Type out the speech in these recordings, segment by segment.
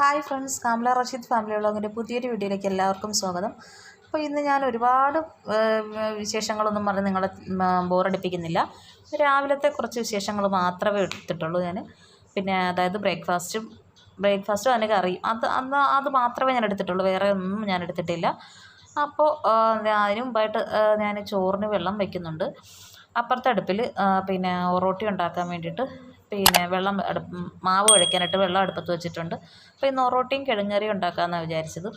Hi friends Kamala Rasheed family വ്ളോഗിന്റെ പുതിയൊരു വീഡിയോയിലേക്ക് എല്ലാവർക്കും സ്വാഗതം. അപ്പോൾ ഇന്ന് ഞാൻ ഒരുപാട് വിശേഷങ്ങളൊന്നും പറഞ്ഞ് നിങ്ങളെ ബോറടിപ്പിക്കുന്നില്ല രാവിലത്തെ കുറച്ച് വിശേഷങ്ങൾ മാത്രമേ എടുത്തിട്ടുള്ളൂ ഞാൻ പിന്നെ അതായത് ബ്രേക്ക്ഫാസ്റ്റും ബ്രേക്ക്ഫാസ്റ്റും അതിന് കറി അത് അന്ന് അത് മാത്രമേ ഞാൻ എടുത്തിട്ടുള്ളൂ വേറെ ഒന്നും ഞാൻ എടുത്തിട്ടില്ല. അപ്പോൾ അതിന് മുമ്പായിട്ട് ഞാൻ ചോറിന് വെള്ളം വയ്ക്കുന്നുണ്ട് അപ്പുറത്തെ അടുപ്പിൽ പിന്നെ ഒറോട്ടി ഉണ്ടാക്കാൻ വേണ്ടിയിട്ട് പിന്നെ വെള്ളം മാവ് കുഴയ്ക്കാനായിട്ട് വെള്ളം അടുപ്പത്ത് വെച്ചിട്ടുണ്ട്. അപ്പോൾ ഇന്ന് ഒറോട്ടിയും കിഴങ്ങറിയും ഉണ്ടാക്കാമെന്നാണ് വിചാരിച്ചത്.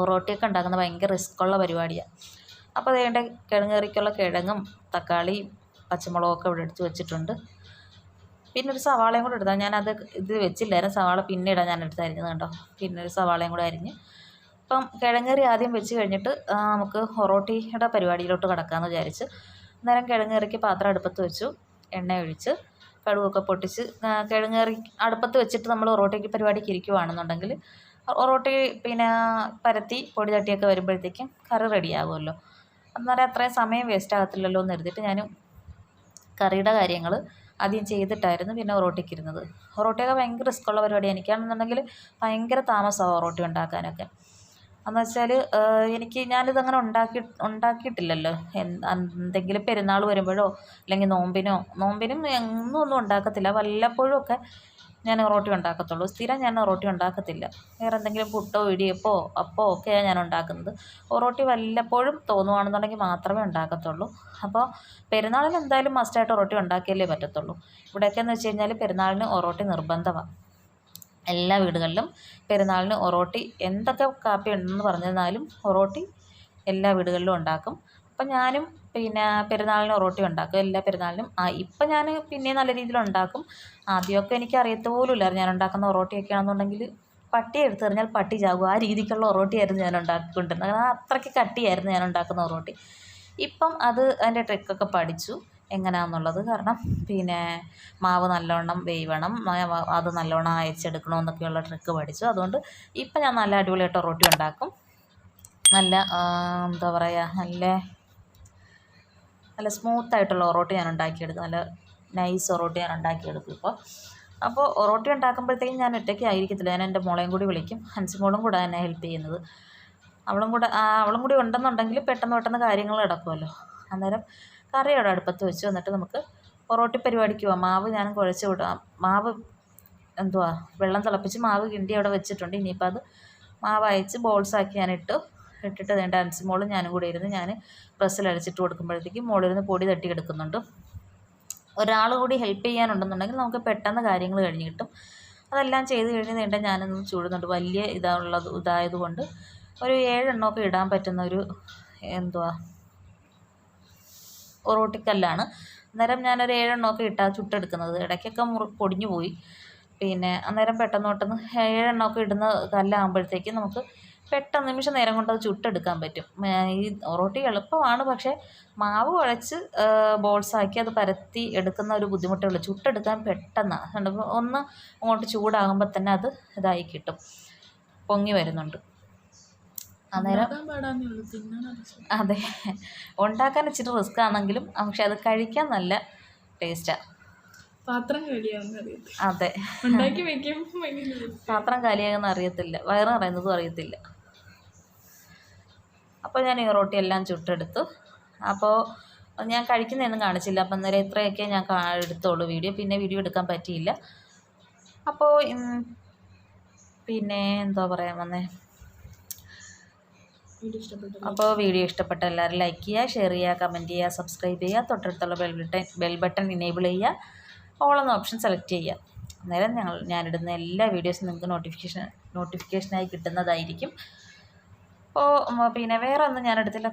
ഒറോട്ടിയൊക്കെ ഉണ്ടാക്കുന്നത് ഭയങ്കര റിസ്ക്കുള്ള പരിപാടിയാണ് അപ്പോൾ അതേണ്ട കിഴങ്ങറിക്കുള്ള കിഴങ്ങും തക്കാളിയും പച്ചമുളകൊക്കെ ഇവിടെ എടുത്ത് വെച്ചിട്ടുണ്ട്. പിന്നെ ഒരു സവാളയും കൂടെ എടുത്താൽ ഞാനത് ഇത് വെച്ചില്ലായിരുന്നു. സവാള പിന്നെ ഇടാൻ ഞാൻ എടുത്ത് അരിഞ്ഞത് കണ്ടോ? പിന്നെ ഒരു സവാളയും കൂടെ അരിഞ്ഞ്. അപ്പം കിഴങ്ങറി ആദ്യം വെച്ച് കഴിഞ്ഞിട്ട് നമുക്ക് ഒറോട്ടിയുടെ പരിപാടിയിലോട്ട് കിടക്കാമെന്ന് വിചാരിച്ച് അന്നേരം കിഴങ്ങറിക്ക് പാത്രം അടുപ്പത്ത് വെച്ചു എണ്ണ ഒഴിച്ച്. കടുവൊക്കെ പൊട്ടിച്ച് കിഴങ്ങേറി അടുപ്പത്ത് വെച്ചിട്ട് നമ്മൾ ഒറോട്ടയ്ക്ക് പരിപാടിക്ക് ഇരിക്കുവാണെന്നുണ്ടെങ്കിൽ ഒറോട്ടി പിന്നെ പരത്തി പൊടി തട്ടിയൊക്കെ വരുമ്പോഴത്തേക്കും കറി റെഡിയാകുമല്ലോ അന്നേരം അത്രയും സമയം വേസ്റ്റ് ആകത്തില്ലല്ലോ എന്ന് എഴുതിയിട്ട് ഞാൻ കറിയുടെ കാര്യങ്ങൾ ആദ്യം ചെയ്തിട്ടായിരുന്നു പിന്നെ ഒറോട്ടിക്ക് ഇരുന്നത്. ഒറോട്ടിയൊക്കെ ഭയങ്കര റിസ്ക്കുള്ള പരിപാടിയാണ്. എനിക്കാണെന്നുണ്ടെങ്കിൽ ഭയങ്കര താമസമാണ് ഒറോട്ടി ഉണ്ടാക്കാനൊക്കെ. എന്ന് വെച്ചാൽ എനിക്ക് ഞാനിത് അങ്ങനെ ഉണ്ടാക്കി ഉണ്ടാക്കിയിട്ടില്ലല്ലോ. എന്തെങ്കിലും പെരുന്നാൾ വരുമ്പോഴോ അല്ലെങ്കിൽ നോമ്പിനോ നോമ്പിനും എന്നും ഒന്നും ഉണ്ടാക്കത്തില്ല. വല്ലപ്പോഴും ഒക്കെ ഞാൻ റോട്ടി ഉണ്ടാക്കത്തുള്ളൂ. സ്ഥിരം ഞാൻ റോട്ടി ഉണ്ടാക്കത്തില്ല. വേറെ എന്തെങ്കിലും പുട്ടോ ഇടിയപ്പോ അപ്പോ ഒക്കെയാണ് ഞാൻ ഉണ്ടാക്കുന്നത്. റോട്ടി വല്ലപ്പോഴും തോന്നുവാണെന്നുണ്ടെങ്കിൽ മാത്രമേ ഉണ്ടാക്കത്തുള്ളൂ. അപ്പോൾ പെരുന്നാളിന് എന്തായാലും മസ്റ്റായിട്ട് റോട്ടി ഉണ്ടാക്കിയല്ലേ പറ്റത്തുള്ളൂ. ഇവിടെയൊക്കെയെന്ന് വെച്ച് കഴിഞ്ഞാൽ പെരുന്നാളിന് ഒറോട്ടി നിർബന്ധമാണ് എല്ലാ വീടുകളിലും പെരുന്നാളിന് ഒറോട്ടി എന്തൊക്കെ കാപ്പി ഉണ്ടെന്ന് പറഞ്ഞിരുന്നാലും ഒറോട്ടി എല്ലാ വീടുകളിലും ഉണ്ടാക്കും. അപ്പം ഞാനും പിന്നെ പെരുന്നാളിന് ഒറോട്ടി ഉണ്ടാക്കും. എല്ലാ പെരുന്നാളിനും. ഇപ്പം ഞാൻ പിന്നെ നല്ല രീതിയിൽ ഉണ്ടാക്കും. ആദ്യമൊക്കെ എനിക്ക് അറിയത്ത പോലും ഇല്ലായിരുന്നു ഞാൻ ഉണ്ടാക്കുന്ന ഒറോട്ടിയൊക്കെ ആണെന്നുണ്ടെങ്കിൽ പട്ടി എടുത്തെറിഞ്ഞാൽ പട്ടി ചാകും. ആ രീതിക്കുള്ള ഒറോട്ടിയായിരുന്നു ഞാൻ ഉണ്ടാക്കിക്കൊണ്ടിരുന്നത്. കാരണം അത്രയ്ക്ക് കട്ടിയായിരുന്നു ഞാൻ ഉണ്ടാക്കുന്ന ഒറോട്ടി. ഇപ്പം അത് അതിന്റെ ട്രിക്കൊക്കെ പഠിച്ചു. എങ്ങനെയാണെന്നുള്ളത് കാരണം പിന്നെ മാവ് നല്ലവണ്ണം വേവണം. അത് നല്ലവണ്ണം അയച്ചെടുക്കണമെന്നൊക്കെയുള്ള ട്രിക്ക് പഠിച്ചു. അതുകൊണ്ട് ഇപ്പം ഞാൻ നല്ല അടിപൊളിയായിട്ട് റൊട്ടി ഉണ്ടാക്കും. നല്ല എന്താ പറയുക നല്ല നല്ല സ്മൂത്തായിട്ടുള്ള ഒറോട്ടി ഞാൻ ഉണ്ടാക്കിയെടുക്കും. നല്ല നൈസ് ഒറോട്ടി ഞാൻ ഉണ്ടാക്കിയെടുക്കും ഇപ്പോൾ അപ്പോൾ ഒറോട്ടി ഉണ്ടാക്കുമ്പോഴത്തേക്കും ഞാൻ ഒറ്റയ്ക്ക് ആയിരിക്കത്തില്ല. ഞാൻ എന്റെ മോളെയും കൂടി വിളിക്കും. ഹൻസിമോളും കൂടെ എന്നെ ഹെൽപ്പ് ചെയ്യുന്നത്. അവളും കൂടെ അവളും കൂടി ഉണ്ടെന്നുണ്ടെങ്കിൽ പെട്ടെന്ന് പെട്ടെന്ന് കാര്യങ്ങൾ നടക്കുമല്ലോ. അന്നേരം കറി അവിടെ അടുപ്പത്ത് വെച്ച് എന്നിട്ട് നമുക്ക് പൊറോട്ടി പരിപാടിക്ക് പോവാം. മാവ് ഞാൻ കുഴച്ച് വിടാം. മാവ് എന്തുവാ? വെള്ളം തിളപ്പിച്ച് മാവ് കിണ്ടി അവിടെ വെച്ചിട്ടുണ്ട്. ഇനിയിപ്പോൾ അത് മാവ് അയച്ച് ബോൾസാക്കി ഞാൻ ഇട്ടു. ഇട്ടിട്ട് അതിന്റെ അൻസ് മോളും ഞാനും കൂടി ഇരുന്ന് ഞാൻ പ്രസ്സിൽ അടിച്ചിട്ട് കൊടുക്കുമ്പോഴത്തേക്കും മോളിരുന്ന് പൊടി തട്ടി എടുക്കുന്നുണ്ട്. ഒരാൾ കൂടി ഹെൽപ്പ് ചെയ്യാനുണ്ടെന്നുണ്ടെങ്കിൽ നമുക്ക് പെട്ടെന്ന് കാര്യങ്ങൾ കഴിഞ്ഞ് കിട്ടും. അതെല്ലാം ചെയ്ത് കഴിഞ്ഞ് നീണ്ട ഞാനൊന്ന് ചൂടുന്നുണ്ട്. വലിയ ഇതാണുള്ളത് ഇതായതുകൊണ്ട് ഒരു ഏഴെണ്ണമൊക്കെ ഇടാൻ പറ്റുന്ന ഒരു എന്തുവാ? ഒറോട്ടിക്കല്ലാണ് അന്നേരം ഞാനൊരു ഏഴെണ്ണമൊക്കെ ഇട്ടാ ചുട്ടെടുക്കുന്നത്. ഇടയ്ക്കൊക്കെ മുറി പൊടിഞ്ഞു പോയി. പിന്നെ അന്നേരം പെട്ടെന്ന് പെട്ടെന്ന് ഏഴെണ്ണമൊക്കെ ഇടുന്ന കല്ലാകുമ്പോഴത്തേക്കും നമുക്ക് പെട്ടെന്ന് നിമിഷം നേരം കൊണ്ട് അത് ചുട്ടെടുക്കാൻ പറ്റും. ഈ ഒറോട്ടി എളുപ്പമാണ്. പക്ഷേ മാവ് കുഴച്ച് ബോൾസാക്കി അത് പരത്തി എടുക്കുന്ന ഒരു ബുദ്ധിമുട്ടേ ഉള്ളൂ. ചുട്ടെടുക്കാൻ പെട്ടെന്ന്. ഒന്ന് അങ്ങോട്ട് ചൂടാകുമ്പോൾ തന്നെ അത് ഇതായി കിട്ടും. പൊങ്ങി വരുന്നുണ്ട്. അന്നേരം അതെ. ഉണ്ടാക്കാൻ ഇച്ചിരി റിസ്ക് ആണെങ്കിലും പക്ഷെ അത് കഴിക്കാൻ നല്ല ടേസ്റ്റാ പാത്രം അതെ. പാത്രം കാലിയാകുന്ന അറിയത്തില്ല. വയറ് നിറയുന്നതും അറിയത്തില്ല. അപ്പോൾ ഞാൻ ഈ റൊട്ടി എല്ലാം ചുട്ടെടുത്തു. അപ്പോൾ ഞാൻ കഴിക്കുന്നതൊന്നും കാണിച്ചില്ല. അപ്പം അന്നേരം ഇത്രയൊക്കെ ഞാൻ എടുത്തോളൂ വീഡിയോ. പിന്നെ വീഡിയോ എടുക്കാൻ പറ്റിയില്ല. അപ്പോൾ പിന്നെ എന്താ പറയാൻ വന്നേ? അപ്പോൾ വീഡിയോ ഇഷ്ടപ്പെട്ട എല്ലാവരും ലൈക്ക് ചെയ്യുക ഷെയർ ചെയ്യുക കമന്റ് ചെയ്യുക സബ്സ്ക്രൈബ് ചെയ്യുക തൊട്ടടുത്തുള്ള bell button bell button enable ചെയ്യുക. ഓൾ എന്ന ഓപ്ഷൻ സെലക്ട് ചെയ്യുക. അന്നേരം ഞങ്ങൾ ഞാനിടുന്ന എല്ലാ വീഡിയോസും നിങ്ങൾക്ക് നോട്ടിഫിക്കേഷൻ നോട്ടിഫിക്കേഷനായി കിട്ടുന്നതായിരിക്കും. അപ്പോൾ പിന്നെ വേറെ ഒന്നും ഞാൻ എടുത്തില്ല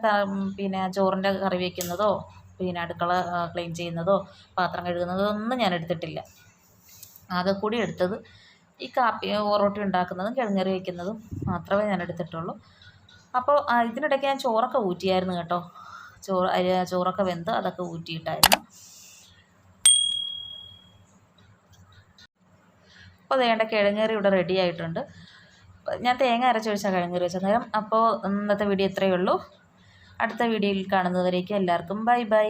പിന്നെ ചോറിന്റെ കറി വയ്ക്കുന്നതോ പിന്നെ അടുക്കള ക്ലീൻ ചെയ്യുന്നതോ പാത്രം കഴുകുന്നതോ ഒന്നും ഞാൻ എടുത്തിട്ടില്ല ആകെ കൂടി എടുത്തത് ഈ കാപ്പി ഓറോട്ടി ഉണ്ടാക്കുന്നതും കിഴങ്ങറി വയ്ക്കുന്നതും മാത്രമേ ഞാൻ എടുത്തിട്ടുള്ളൂ അപ്പോൾ ഇതിനിടയ്ക്ക് ഞാൻ ചോറൊക്കെ ഊറ്റിയായിരുന്നു കേട്ടോ. ചോറ് ചോറൊക്കെ വെന്ത് അതൊക്കെ ഊറ്റിയിട്ടായിരുന്നു. അപ്പോൾ വേണ്ട കിഴങ്ങേറി ഇവിടെ റെഡി ആയിട്ടുണ്ട്. ഞാൻ തേങ്ങ അരച്ച് ഒഴിച്ചാൽ കിഴങ്ങേറി വെച്ച നേരം. അപ്പോൾ ഇന്നത്തെ വീഡിയോ ഇത്രയേ ഉള്ളൂ. അടുത്ത വീഡിയോയിൽ കാണുന്നവരേക്കും എല്ലാവർക്കും ബൈ ബൈ